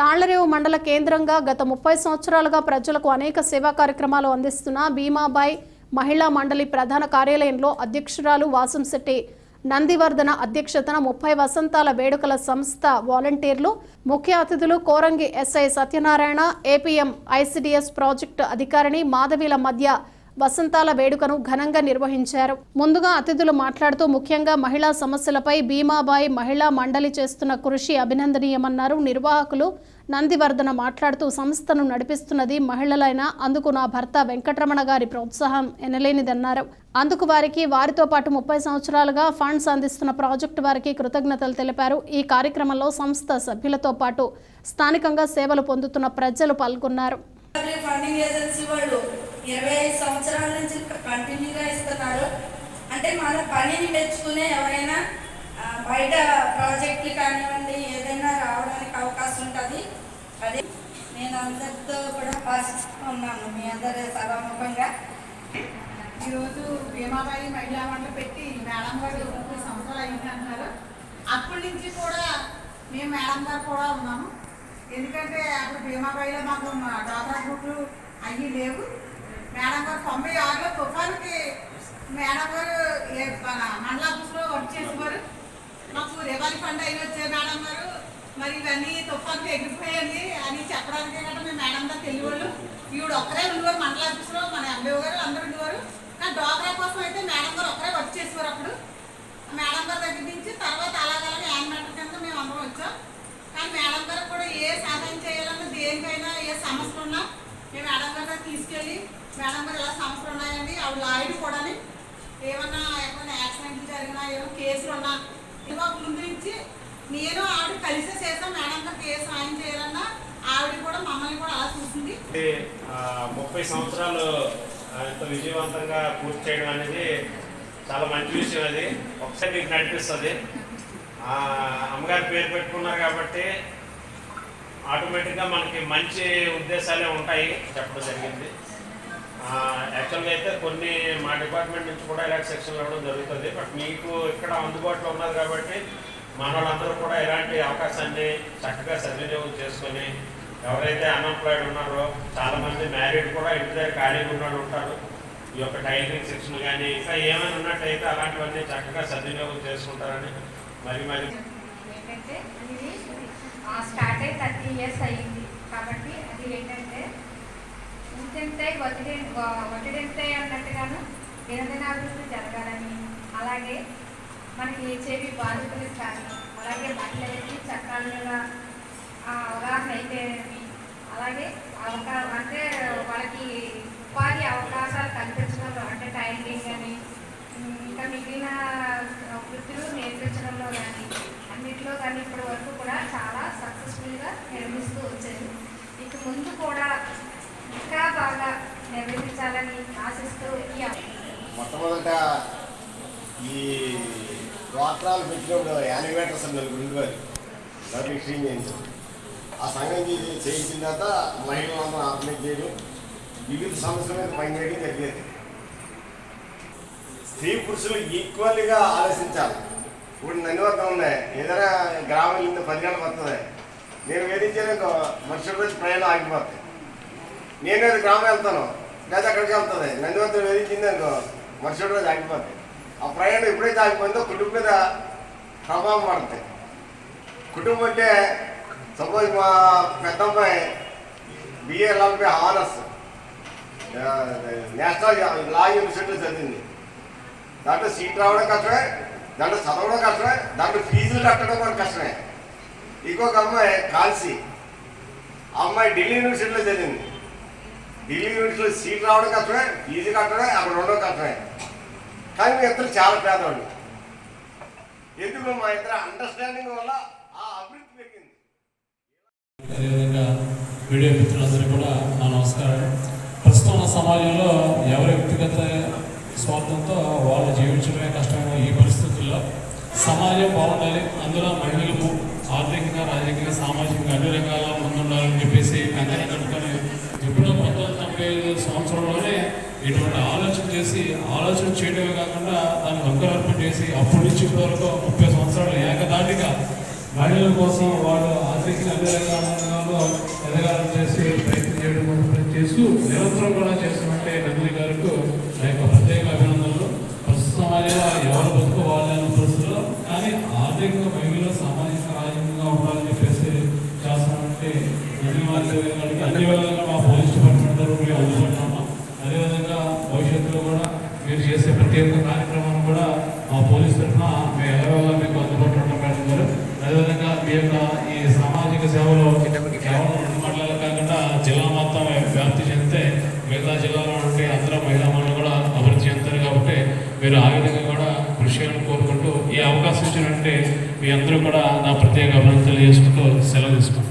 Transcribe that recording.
తాళ్ళరేవు మండల కేంద్రంగా గత ముప్పై సంవత్సరాలుగా ప్రజలకు అనేక సేవా కార్యక్రమాలు అందిస్తున్న భీమాబాయ్ మహిళా మండలి ప్రధాన కార్యాలయంలో అధ్యక్షురాలు వాసంశెట్టి నందివర్ధన అధ్యక్షతన ముప్పై వసంతాల వేడుకల సంస్థ వాలంటీర్లు ముఖ్య అతిథులు Korangi SI Satyanarayana APM ICDS project అధికారిని మాధవీల మధ్య వసంతాల వేడుకను ఘనంగా నిర్వహించారు. ముందుగా అతిథులు మాట్లాడుతూ ముఖ్యంగా మహిళా సమస్యలపై భీమాబాయి మహిళా మండలి చేస్తున్న కృషి అభినందనీయమన్నారు. నిర్వాహకులు నందివర్ధన మాట్లాడుతూ సంస్థను నడిపిస్తున్నది మహిళలైన అందుకు నా భర్త వెంకటరమణ గారి ప్రోత్సాహం ఎనలేనిదన్నారు. అందుకు వారికి వారితో పాటు ముప్పై సంవత్సరాలుగా ఫండ్స్ అందిస్తున్న ప్రాజెక్టు వారికి కృతజ్ఞతలు తెలిపారు. ఈ కార్యక్రమంలో సంస్థ సభ్యులతో పాటు స్థానికంగా సేవలు పొందుతున్న ప్రజలు పాల్గొన్నారు. ఫండింగ్ ఏజెన్సీ వాళ్ళు ఇరవై ఐదు సంవత్సరాల నుంచి కంటిన్యూగా ఇస్తున్నారు. అంటే మన పనిని మెచ్చుకునే ఎవరైనా బయట ప్రాజెక్టులు కానివ్వండి ఏదైనా రావడానికి అవకాశం ఉంటుంది. అదే నేను అందరితో కూడా ఆశిస్తూ ఉన్నాను మీ అందరి సభాముఖంగా. ఈరోజు భీమాబాయి మహిళా మండలి పెట్టి మేడం గారు ముప్పై సంవత్సరాలు అయింది అంటున్నారు. అప్పటి నుంచి కూడా మేము మేడం గారు కూడా ఉన్నాము. ఎందుకంటే అప్పుడు భీమాబాయిలో మాకు మా డాక్రా గ్రూపులు అవి లేవు. మేడం గారు తొంభై ఆరులో తుఫాన్కి మేడం గారు మన మండల ఆఫీస్లో వర్క్ చేసేవారు. మాకు రివాలి ఫండ్ అయిన వచ్చే మేడం గారు. మరి ఇవన్నీ తుఫాన్కి ఎగిరిపోయాయి అని చెప్పడానికి గట్రా మేము మేడం గారు తెలియవాళ్ళు. ఈవిడ ఒక్కరే ఉండేవారు మండల ఆఫీస్లో మన ఎంబీఓ గారు అందరూ ఉండేవారు. కానీ డోగ్రా కోసం అయితే మేడం గారు ఒక్కరే వర్క్ చేసేవారు అప్పుడు ఆ మేడం గారి దగ్గర నుంచి తర్వాత అలాగలాగే యానిమేటర్ కింద మేము అందరం వచ్చాం కానీ మేడం గారికి కూడా ఏ సహాయం చేయాలన్నా దేనికైనా ఏ సమస్యలు ఉన్నా మేము మేడం తీసుకెళ్ళి మేడం గారు ఇలా సమస్యలు ఉన్నాయండి ఆవిడ లాయర్ కూడా ఏమన్నా ఏమన్నా యాక్సిడెంట్లు జరిగినా ఏమో కేసులు ఉన్నా ఇదిగో ముందు నేను ఆవిడ కలిసే చేసాం మేడం గారు ఏ సాయం చేయాలన్నా ఆవిడ కూడా మమ్మల్ని కూడా అలా చూసింది. ముప్పై సంవత్సరాలు ఆ, విజయవంతంగా పూర్తి చేయడం అనేది చాలా మంచి విషయం అది. ఒకసారి మీకు నడిపిస్తుంది. అమ్మగారి పేరు పెట్టుకున్నారు కాబట్టి ఆటోమేటిక్గా మనకి మంచి ఉద్దేశాలే ఉంటాయి చెప్పడం జరిగింది. యాక్చువల్గా అయితే కొన్ని మా డిపార్ట్మెంట్ నుంచి కూడా ఇలాంటి సెక్షన్లు ఇవ్వడం జరుగుతుంది. బట్ మీకు ఇక్కడ అందుబాటులో ఉన్నది కాబట్టి మన వాళ్ళందరూ కూడా ఇలాంటి అవకాశాన్ని చక్కగా సద్వినియోగం చేసుకొని ఎవరైతే అన్ఎంప్లాయిడ్ ఉన్నారో చాలామంది మ్యారీడ్ కూడా ఇంటి దగ్గర ఖాళీగా ఉన్నాడు ఉంటారు. ఈ యొక్క టైలరింగ్ సెక్షన్ కానీ ఇంకా ఏమైనా ఉన్నట్టయితే అలాంటివన్నీ చక్కగా సద్వినియోగం చేసుకుంటారని మరి మరి ఏంటంటే ఇయర్స్ అయ్యింది. కాబట్టి అది ఏంటంటే ఇంతంటే ఒత్తిడి ఒత్తిడింతే అన్నట్టుగాను దినదినాభివృద్ధి జరగాలని అలాగే మనకి హెచ్ఐవి బాధితులకు కానీ అలాగే మహిళలకి చట్టాల మీద ఆ, అవగాహన అయితే అలాగే అవకాశం అంటే వాళ్ళకి ఉపాధి అవకాశాలు కల్పించడంలో అంటే టైలరింగ్ అని ఇంకా మిగిలిన వృత్తులు నేర్పించడంలో కానీ అన్నింటిలో కానీ ఇప్పటి వరకు కూడా చాలా సక్సెస్ఫుల్గా నిర్మిస్తూ వచ్చారు. ఇక ముందు కూడా ఇంకా బాగా నిర్వహించాలని ఆశిస్తూ మొట్టమొదట ఈ డ్వాక్రాలు పెట్టినప్పుడు యానిమేటర్స్ అన్నారు నలుగురు ఉండేవారు. క్లీన్ చేయించు చేయించారు. ఆ సంఘం చేయించిన తర్వాత మహిళలను ఆర్గనైజ్ చేయడం వివిధ సమస్యల మీద పనిచేయడం జరిగేది. స్త్రీ పురుషులు ఈక్వల్గా ఆలోచించాలి. ఇప్పుడు నన్ను వద్ద ఉన్నాయి ఏదైనా గ్రామం ఇంత పది గంటలకు వస్తుంది నేను వేధించాను మనుషుల రోజు ప్రయాణం ఆగిపోతాయి నేను అది గ్రామం వెళ్తాను. లేదా అక్కడికి వెళ్తుంది నందివంతం వేధించింది అనుకో మనుషుల రోజు ఆగిపోతాయి ఆ ప్రయాణం ఎప్పుడైతే ఆగిపోయిందో. కుటుంబం మీద ప్రభావం పడుతుంది కుటుంబం అంటే సపోజ్ మా పెద్ద అమ్మాయి బిఏ నలభై హానర్స్ నేషనల్ లా యూనివర్సిటీలో చదివింది. దాంట్లో సీట్ రావడం కష్టమే దాంట్లో చదవడం కష్టమే దాంట్లో ఫీజులు కట్టడం కూడా కష్టమే. ఇంకొక అమ్మాయి కాల్సి ఆ అమ్మాయి ఢిల్లీ యూనివర్సిటీలో చదివింది. ఢిల్లీ యూనివర్సిటీలో సీట్ రావడం కష్టమే ఫీజు కట్టడమే అక్కడ ఉండడం కష్టమే. కానీ మీ ఇద్దరు చాలా పేదవాళ్ళు. ఎందుకు మా ఇద్దరు అండర్స్టాండింగ్ వల్ల ఆ అభివృద్ధి పెరిగింది. అదేవిధంగా మీడియా మిత్రులందరూ కూడా నా నమస్కారం. ప్రస్తుతం ఉన్న సమాజంలో ఎవరి వ్యక్తిగత స్వార్థంతో వాళ్ళు జీవించడమే కష్టమైన ఈ జిల్లా సమాజం బాగుండాలి. అందులో మహిళలకు ఆర్థికంగా రాజకీయంగా సామాజికంగా అన్ని రకాల ముందుండాలని చెప్పేసి కంకణ కట్టుకొని ఎప్పుడో పంతొమ్మిది తొంభై ఐదు సంవత్సరంలోనే ఇటువంటి ఆలోచన చేసి ఆలోచన చేయడమే కాకుండా దాన్ని అంకురార్పణ చేసి అప్పటి నుంచి ఇప్పటి వరకు ముప్పై సంవత్సరాలు ఏకదాటిగా మహిళల కోసం వాళ్ళు ఆర్థికంగా అన్ని రకాల ఎదగాలని చేసి ప్రయత్నం చేయడం చేస్తూ నిరంతరం కూడా చేస్తున్నట్టే నందిని గారికి నా యొక్క ప్రత్యేక అభినందనలు ప్రస్తుత సమాజంలో ఎవరు బతుకోవాలి అన్న పరిస్థితుల్లో కానీ ఆర్థికంగా మహిళలు సామాజిక రాజకీయంగా ఉండాలని చెప్పేసి చేస్తామంటే నందిని గారికి అన్ని విధాలుగా మా పోలీస్ డిపార్ట్మెంట్ తరఫున మేము అందుకుంటున్నాము అదేవిధంగా భవిష్యత్తులో కూడా మీరు చేసే ప్రతి ఒక్క కార్యక్రమాన్ని కూడా మా పోలీస్ తరఫున మేము ఎలాగోలా మీకు అందుబాటులో ఉంటాం మేడం గారు. అదేవిధంగా మీ యొక్క ఈ సామాజిక సేవలో కేవలం రెండు మండలాలు కాకుండా జిల్లా మొత్తం వ్యాప్తి చెందితే మిగతా జిల్లాలో ఉంటే అందరూ మహిళా కూడా అభివృద్ధి చెందుతారు కాబట్టి మీరు ఆ విధంగా కూడా కృషి చేయాలని కోరుకుంటూ ఈ అవకాశం ఇచ్చినట్టే మీ అందరూ కూడా నా ప్రత్యేక అభినందనలు తెలియజేసుకుంటూ సెలవు తీసుకుంటాం